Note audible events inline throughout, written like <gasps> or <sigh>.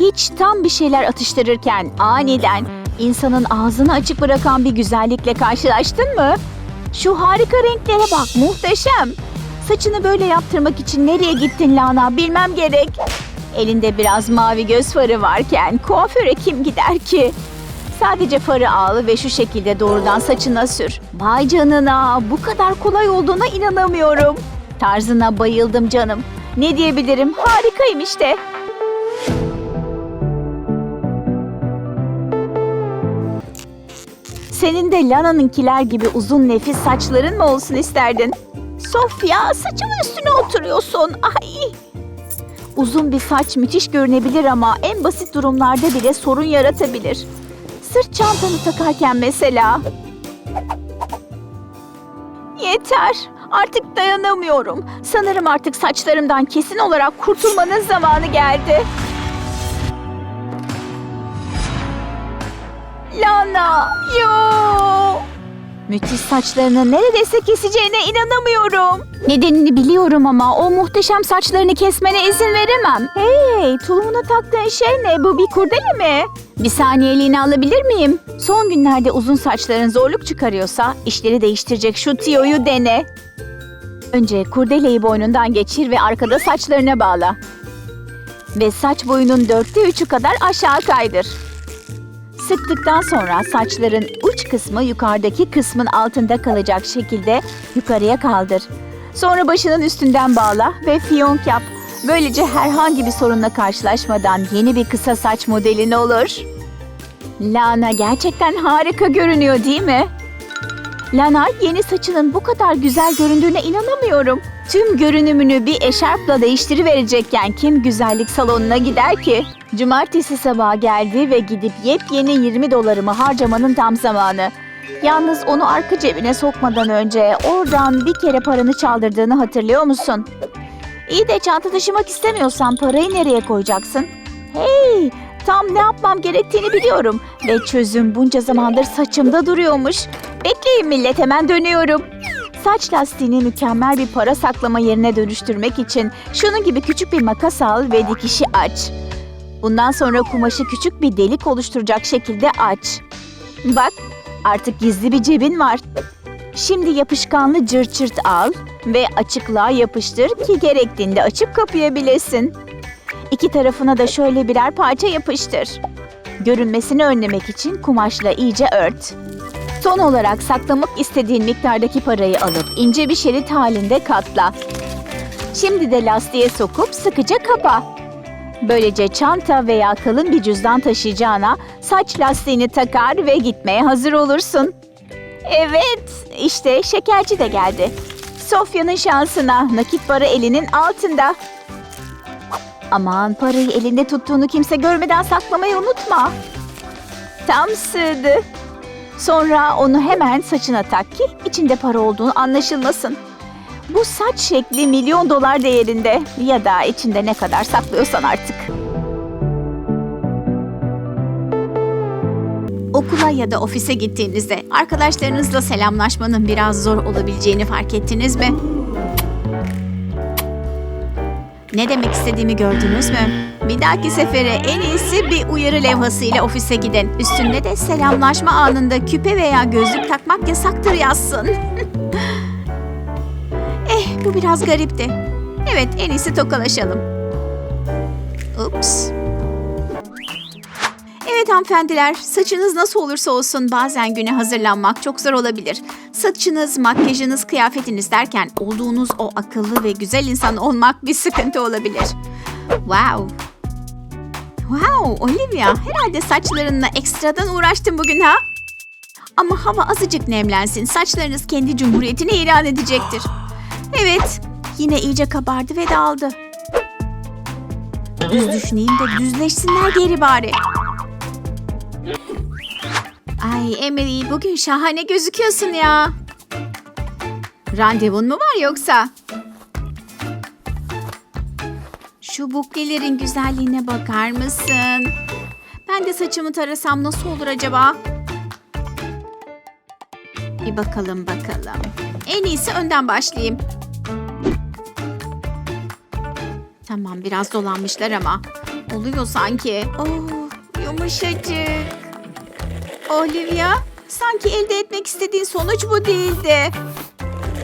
Hiç tam bir şeyler atıştırırken aniden insanın ağzını açık bırakan bir güzellikle karşılaştın mı? Şu harika renklere bak muhteşem. Saçını böyle yaptırmak için nereye gittin Lana bilmem gerek. Elinde biraz mavi göz farı varken kuaföre kim gider ki? Sadece farı al ve şu şekilde doğrudan saçına sür. Vay canına bu kadar kolay olduğuna inanamıyorum. Tarzına bayıldım canım. Ne diyebilirim harikayım işte. Senin de Lana'nınkiler gibi uzun nefis saçların mı olsun isterdin? Sofya saçımın üstüne oturuyorsun. Ay. Uzun bir saç müthiş görünebilir ama en basit durumlarda bile sorun yaratabilir. Sırt çantanı takarken mesela. Yeter. Artık dayanamıyorum. Sanırım artık saçlarımdan kesin olarak kurtulmanın zamanı geldi. Lana, yo. Müthiş saçlarını neredeyse keseceğine inanamıyorum. Nedenini biliyorum ama o muhteşem saçlarını kesmene izin veremem. Hey, tulumuna taktığın şey ne? Bu bir kurdele mi? Bir saniyeliğine alabilir miyim? Son günlerde uzun saçların zorluk çıkarıyorsa işleri değiştirecek şu tiyoyu dene. Önce kurdeleyi boynundan geçir ve arkada saçlarına bağla. Ve saç boyunun dörtte üçü kadar aşağı kaydır. Sıktıktan sonra saçların uç kısmı yukarıdaki kısmın altında kalacak şekilde yukarıya kaldır. Sonra başının üstünden bağla ve fiyonk yap. Böylece herhangi bir sorunla karşılaşmadan yeni bir kısa saç modelin olur. Lana gerçekten harika görünüyor değil mi? Lana yeni saçının bu kadar güzel göründüğüne inanamıyorum. Tüm görünümünü bir eşarpla değiştiriverecekken kim güzellik salonuna gider ki? Cumartesi sabahı geldi ve gidip yepyeni 20 dolarımı harcamanın tam zamanı. Yalnız onu arka cebine sokmadan önce oradan bir kere paranı çaldırdığını hatırlıyor musun? İyi de çanta taşımak istemiyorsan parayı nereye koyacaksın? Hey, tam ne yapmam gerektiğini biliyorum. Ve çözüm bunca zamandır saçımda duruyormuş. Bekleyin millet hemen dönüyorum. Saç lastiğini mükemmel bir para saklama yerine dönüştürmek için şunun gibi küçük bir makas al ve dikişi aç. Bundan sonra kumaşı küçük bir delik oluşturacak şekilde aç. Bak, artık gizli bir cebin var. Şimdi yapışkanlı cırt al ve açıklığa yapıştır ki gerektiğinde açıp kapayabilesin. İki tarafına da şöyle birer parça yapıştır. Görünmesini önlemek için kumaşla iyice ört. Son olarak saklamak istediğin miktardaki parayı alıp ince bir şerit halinde katla. Şimdi de lastiğe sokup sıkıca kapa. Böylece çanta veya kalın bir cüzdan taşıyacağına saç lastiğini takar ve gitmeye hazır olursun. Evet, işte şekerci de geldi. Sofya'nın şansına nakit para elinin altında. Aman parayı elinde tuttuğunu kimse görmeden saklamayı unutma. Tam sığdı. Sonra onu hemen saçına tak ki içinde para olduğunu anlaşılmasın. Bu saç şekli milyon dolar değerinde ya da içinde ne kadar saklıyorsan artık. Okula ya da ofise gittiğinizde arkadaşlarınızla selamlaşmanın biraz zor olabileceğini fark ettiniz mi? Ne demek istediğimi gördünüz mü? Bir dahaki sefere en iyisi bir uyarı levhasıyla ofise gidin. Üstünde de selamlaşma anında küpe veya gözlük takmak yasaktır yazsın. <laughs> eh bu biraz garipti. Evet en iyisi tokalaşalım. Ups. Evet hanımefendiler, saçınız nasıl olursa olsun bazen güne hazırlanmak çok zor olabilir. Saçınız, makyajınız, kıyafetiniz derken olduğunuz o akıllı ve güzel insan olmak bir sıkıntı olabilir. Wow. Wow, Olivia, herhalde saçlarınla ekstradan uğraştın bugün ha? Ama hava azıcık nemlensin, saçlarınız kendi cumhuriyetini ilan edecektir. Evet, yine iyice kabardı ve dağıldı. Düz düşüneyim de düzleşsinler geri bari. Ay Emily bugün şahane gözüküyorsun ya. Randevun mu var yoksa? Şu buklelerin güzelliğine bakar mısın? Ben de saçımı tarasam nasıl olur acaba? Bir bakalım bakalım. En iyisi önden başlayayım. Tamam biraz dolanmışlar ama Oluyor sanki. Oh, yumuşacık. Olivia, sanki elde etmek istediğin sonuç bu değildi.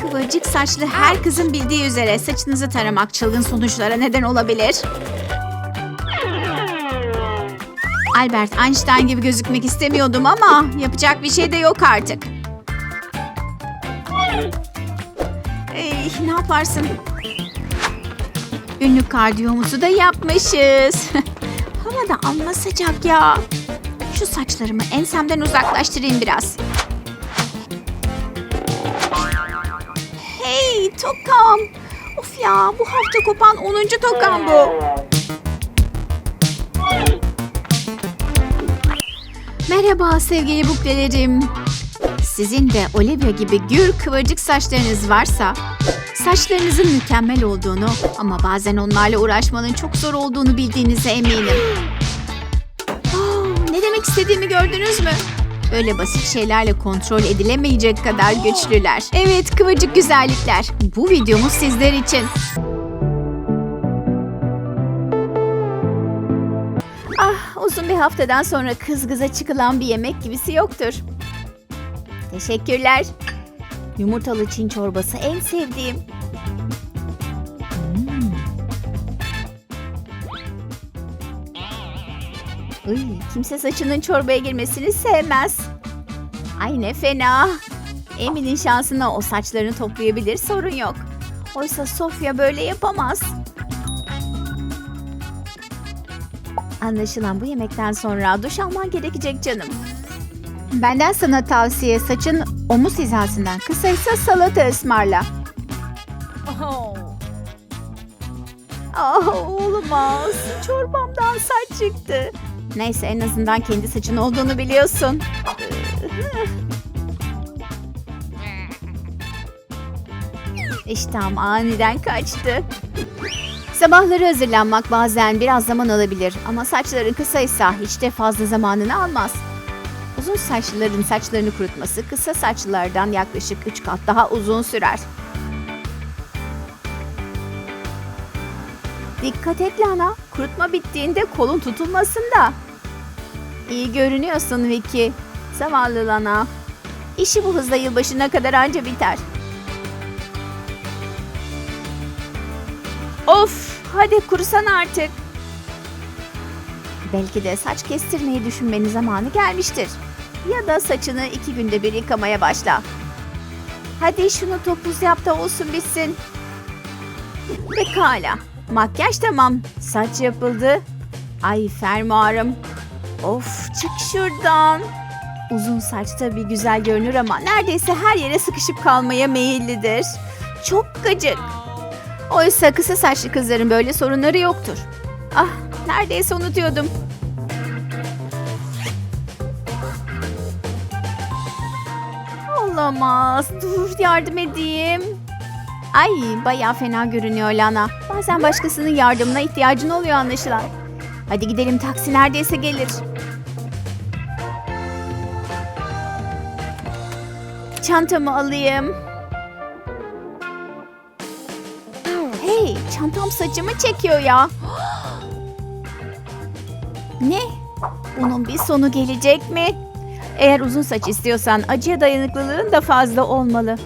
Kıvırcık saçlı her kızın bildiği üzere saçınızı taramak çılgın sonuçlara neden olabilir. Albert Einstein gibi gözükmek istemiyordum ama yapacak bir şey de yok artık. Ey, ne yaparsın? Ünlü kardiyomuzu da yapmışız. <laughs> Hava da amma sıcak ya. Şu saçlarımı ensemden uzaklaştırayım biraz. Tokam. Of ya bu hafta kopan 10. tokam bu. Merhaba sevgili buklelerim. Sizin de Olivia gibi gür kıvırcık saçlarınız varsa saçlarınızın mükemmel olduğunu ama bazen onlarla uğraşmanın çok zor olduğunu bildiğinize eminim. Oh, ne demek istediğimi gördünüz mü? Öyle basit şeylerle kontrol edilemeyecek kadar güçlüler. Evet kıvırcık güzellikler. Bu videomuz sizler için. Ah uzun bir haftadan sonra kız kıza çıkılan bir yemek gibisi yoktur. Teşekkürler. Yumurtalı Çin çorbası en sevdiğim. Iy, kimse saçının çorbaya girmesini sevmez. Ay ne fena. Emin'in şansına o saçlarını toplayabilir sorun yok. Oysa Sofya böyle yapamaz. Anlaşılan bu yemekten sonra duş alman gerekecek canım. Benden sana tavsiye saçın omuz hizasından kısaysa salata ısmarla. Ah olmaz. Çorbamdan saç çıktı. Neyse en azından kendi saçın olduğunu biliyorsun. <laughs> İştahım aniden kaçtı. Sabahları hazırlanmak bazen biraz zaman alabilir ama saçların kısaysa hiç de fazla zamanını almaz. Uzun saçlıların saçlarını kurutması kısa saçlılardan yaklaşık 3 kat daha uzun sürer. Dikkat et Lana, kurutma bittiğinde kolun tutulmasın da. İyi görünüyorsun Vicky. Zavallı Lana. İşi bu hızla yılbaşına kadar anca biter. Of, hadi kurusan artık. Belki de saç kestirmeyi düşünmenin zamanı gelmiştir. Ya da saçını iki günde bir yıkamaya başla. Hadi şunu topuz yap da olsun bitsin. Pekala. Makyaj tamam. Saç yapıldı. Ay fermuarım. Of çık şuradan. Uzun saç tabii güzel görünür ama neredeyse her yere sıkışıp kalmaya meyillidir. Çok gıcık. Oysa kısa saçlı kızların böyle sorunları yoktur. Ah neredeyse unutuyordum. Olamaz. Dur yardım edeyim. Ay bayağı fena görünüyor Lana. Bazen başkasının yardımına ihtiyacın oluyor anlaşılan. Hadi gidelim taksi neredeyse gelir. Çantamı alayım. Hey çantam saçımı çekiyor ya. <gasps> ne? Bunun bir sonu gelecek mi? Eğer uzun saç istiyorsan acıya dayanıklılığın da fazla olmalı.